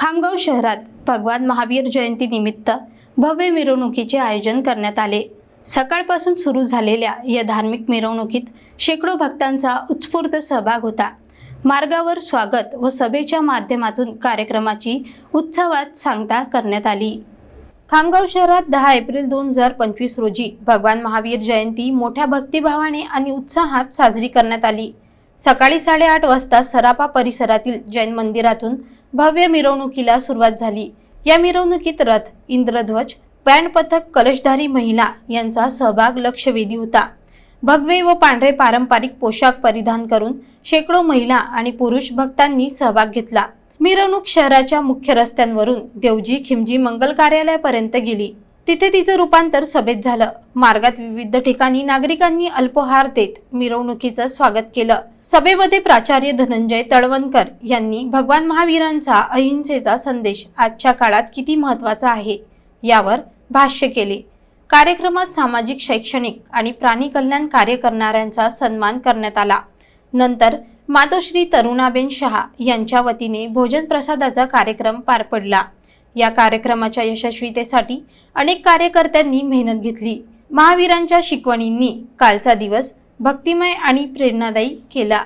खामगाव शहरात भगवान महावीर जयंती निमित्त भव्य मिरवणुकीचे आयोजन करण्यात आले. सकाळपासून सुरू झालेल्या या धार्मिक मिरवणुकीत शेकडो भक्तांचा उत्स्फूर्त सहभाग होता. मार्गावर स्वागत व सभेच्या माध्यमातून कार्यक्रमाची उत्सवात सांगता करण्यात आली. खामगाव शहरात दहा एप्रिल दोन हजार पंचवीस रोजी भगवान महावीर जयंती मोठ्या भक्तिभावाने आणि उत्साहात साजरी करण्यात आली. सकाळी साडेआठ वाजता सरापा परिसरातील जैन मंदिरातून भव्य मिरवणुकीला सुरुवात झाली. या मिरवणुकीत रथ इंद्रध्वज बँड पथक कलशधारी महिला यांचा सहभाग लक्षवेधी होता. भगवे व पांढरे पारंपरिक पोशाख परिधान करून शेकडो महिला आणि पुरुष भक्तांनी सहभाग घेतला. मिरवणूक शहराच्या मुख्य रस्त्यांवरून देवजी खिमजी मंगल कार्यालयापर्यंत गेली. तिथे तिचं रूपांतर सभेत झालं. मार्गात विविध ठिकाणी नागरिकांनी अल्पोहार देत मिरवणुकीचं स्वागत केलं. सभेमध्ये प्राचार्य धनंजय तळवणकर यांनी भगवान महावीरांचा अहिंसेचा संदेश आजच्या काळात किती महत्त्वाचा आहे यावर भाष्य केले. कार्यक्रमात सामाजिक शैक्षणिक आणि प्राणी कल्याण कार्य करणाऱ्यांचा सन्मान करण्यात आला. नंतर मातोश्री तरुणाबेन शहा यांच्या वतीने भोजन प्रसादाचा कार्यक्रम पार पडला. या कार्यक्रमाच्या यशस्वीतेसाठी अनेक कार्यकर्त्यांनी मेहनत घेतली. महावीरांच्या शिकवणींनी कालचा दिवस भक्तिमय आणि प्रेरणादायी केला.